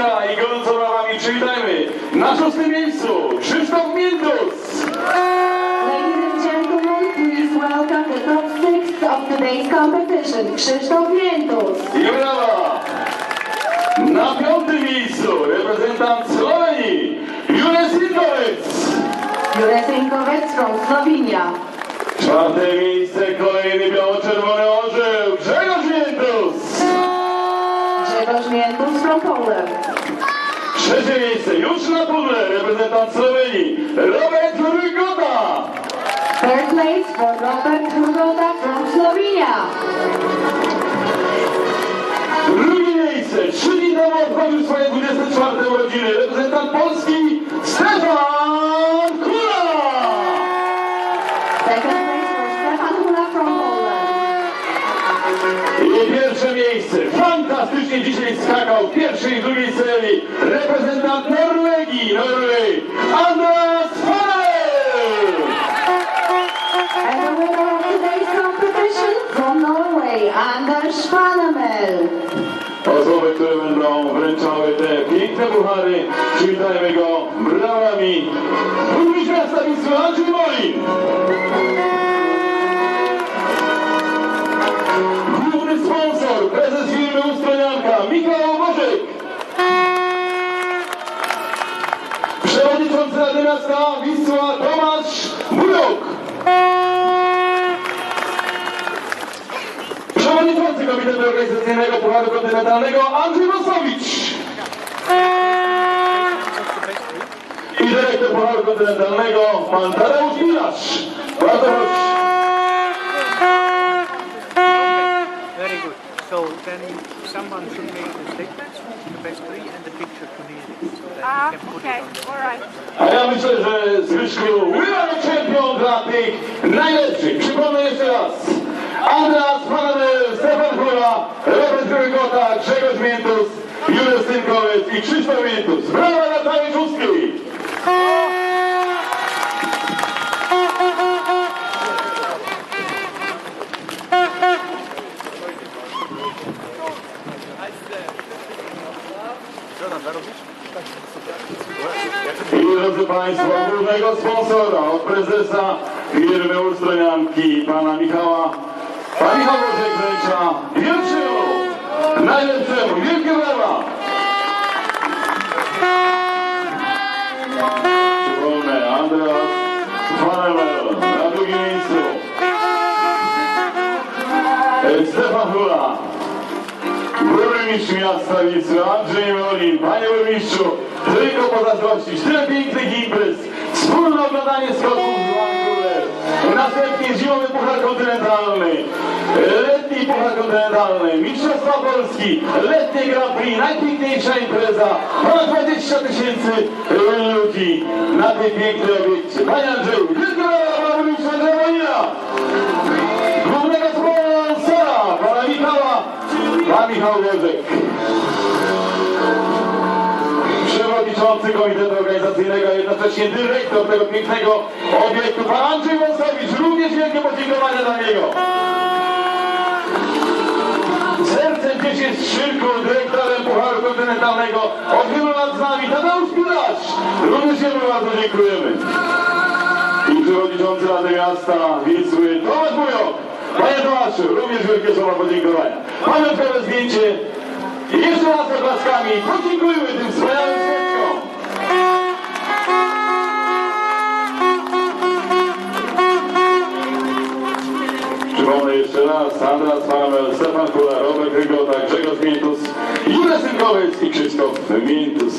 Śląska i gorąco brawami przywitajmy na szóstym miejscu Krzysztof Miętus. Ladies and gentlemen, please welcome the top six of today's competition, Krzysztof Miętus. I brawa! Na piątym miejscu reprezentant Słowenii Jules Inkowiec. Jure Sinkovic from Slovenia. Czwarte miejsce kolejny biało-czerwony Poland. Trzecie miejsce już na pudle reprezentant Słowenii Robert Rygoda. Third place for Robert Hrugoda from Slovenia. Drugie miejsce, trzy dni temu obchodził swoje 24 urodziny, reprezentant Polski Stefan Kula! Second place for Stefan Hula from Poland. I pierwsze miejsce, fantastycznie dzisiaj skakał w pierwszej i drugiej serii, reprezentant Norwegii, Norway, Andreas Farrell! And the winner of today's competition from Norway, Anders. Osoby, które będą wręczały te piękne puchary, przywitajmy go brawami. Michał Bożek. Przewodniczący Rady Miasta Wisła Tomasz Murok. Przewodniczący Komitetu Organizacyjnego Pucharu Kontynentalnego Andrzej Wosowicz. I dyrektor Pucharu Kontynentalnego pan Tadeusz Milasz. Bardzo someone should make the statements, the best three, and the picture to me. So Ah, we can okay, on. all right. A ja myślę, że Zbyszku wybrany czempion dla tych najlepszych. Przypomnę jeszcze raz. Andras Panamel, Stefan Hula, Robert Grygota, Grzegorz Miętus, Juliusz Tynkowiec i Krzysztof Miętus. Brawa dla całej szóstki! I drodzy Państwo, głównego sponsora od prezesa firmy Ustronianki, pana Michała, pan Michał Bożek wręcza pierwszemu, najlepszemu, wielkie brawa! Przypomnę, Andreas Fanemel na drugim miejscu. Stefan Hula. Burmistrz miasta Wisły, Andrzej Molin. Panie burmistrzu, tylko pozazdrościć. Tyle pięknych imprez. Wspólne oglądanie skoków z Vancouver. Następnie zimowy puchar kontynentalny. Letni puchar kontynentalny. Mistrzostwa Polski. Letnie Grand Prix. Najpiękniejsza impreza. Ponad 20 tysięcy ludzi na tej pięknej obiekcie. Panie Andrzeju, Michał Wierzek. Przewodniczący Komitetu Organizacyjnego, jednocześnie dyrektor tego pięknego obiektu, pan Andrzej Wąsowicz. Również wielkie podziękowania dla niego. Sercem gdzieś jest Szyrku, dyrektorem Pucharu Kontynentalnego. Od wielu lat z nami Tadeusz Pilarz. Również jemu bardzo dziękujemy i przewodniczący Rady Miasta Wisły Tomasz Tomaszu, również wielkie słowa podziękowania. Pamiątkowe zdjęcie i jeszcze raz oklaskami podziękujmy tym wspaniałym świadkom. Przypomnę jeszcze raz, Andras Paramel, Stefan Kula, Robert Grygota, Grzegorz Miętus, Jules Synkowiec i Krzysztof Miętus.